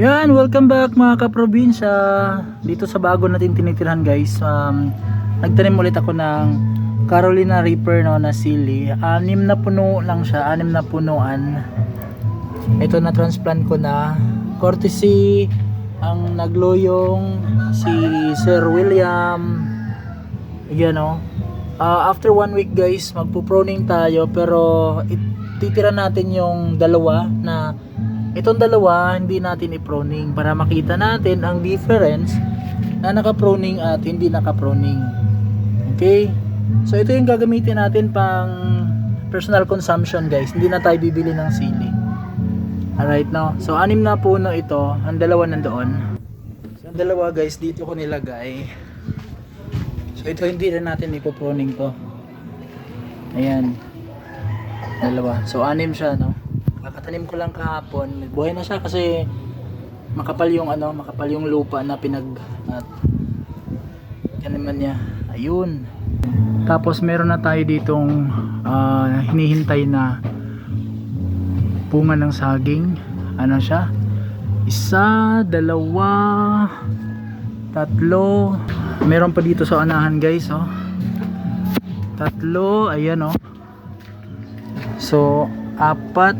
Yan, welcome back mga kaprobinsya. Dito sa bago natin tinitirhan guys. Um, nagtanim ulit ako ng Carolina Reaper no, na sili. Anim na puno lang siya, anim na punuan. Ito na transplant ko na. Courtesy ang nagloyong si Sir William. Yan o. Ah, after one week guys, magpo-proning tayo pero it, titira natin yung dalawa na itong dalawa hindi natin i-proning para makita natin ang difference na naka-proning at hindi naka-proning. Okay? So ito yung gagamitin natin pang personal consumption guys. Hindi na tayo bibili ng sili. Alright no? So anim na puno ito. Ang dalawa nandoon. So ang dalawa guys dito ko nilagay. So ito hindi rin natin ipoproning to. Ayan. Dalawa. So anim siya no. Kakatanim ko lang kahapon. Buhay na siya kasi makapal yung ano, makapal yung lupa na pinag at taniman niya. Ayun. Tapos meron na tayo ditong ah, hinihintay na bunga ng saging. Ano siya? Isa, dalawa, tatlo. Meron pa dito sa anahan guys, oh. Tatlo, ayan oh. So, apat.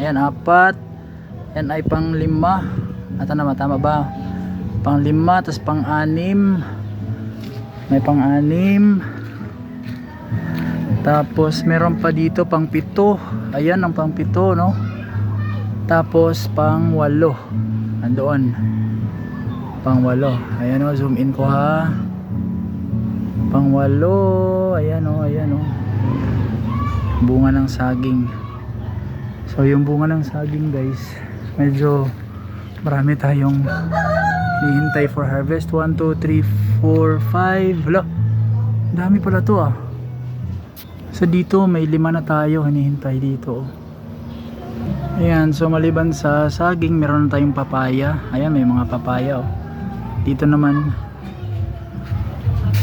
Ayan, apat. Yan ay pang lima. Ata na tama ba? Pang lima, tas pang anim. May pang anim. Tapos meron pa dito pang pito. Ayan ang pang pito, no? Tapos pang walo. Andoon. Pang walo. Ayan o, zoom in ko ha. Pang walo. Ayan o, ayan o. Bunga ng saging. So yung bunga ng saging guys, medyo marami tayong hihintay for harvest. 1, 2, 3, 4, 5. Hala, dami pala to ah. So dito may lima na tayo hinihintay dito. Ayan, so maliban sa saging, meron na tayong papaya. Ayan, may mga papaya oh. Dito naman.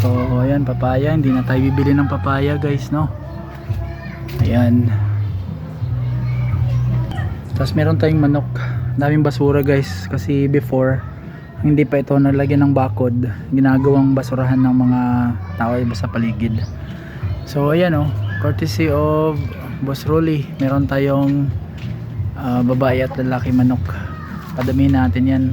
So, ayan, papaya. Hindi na tayo bibili ng papaya guys, no? Ayan. Tapos meron tayong manok. Daming basura guys. Kasi before, hindi pa ito nalagyan ng bakod. Ginagawang basurahan ng mga tao iba sa paligid. So ayan oh, courtesy of Boss Rolly, meron tayong ah, babae at lalaki manok. Padami natin yan.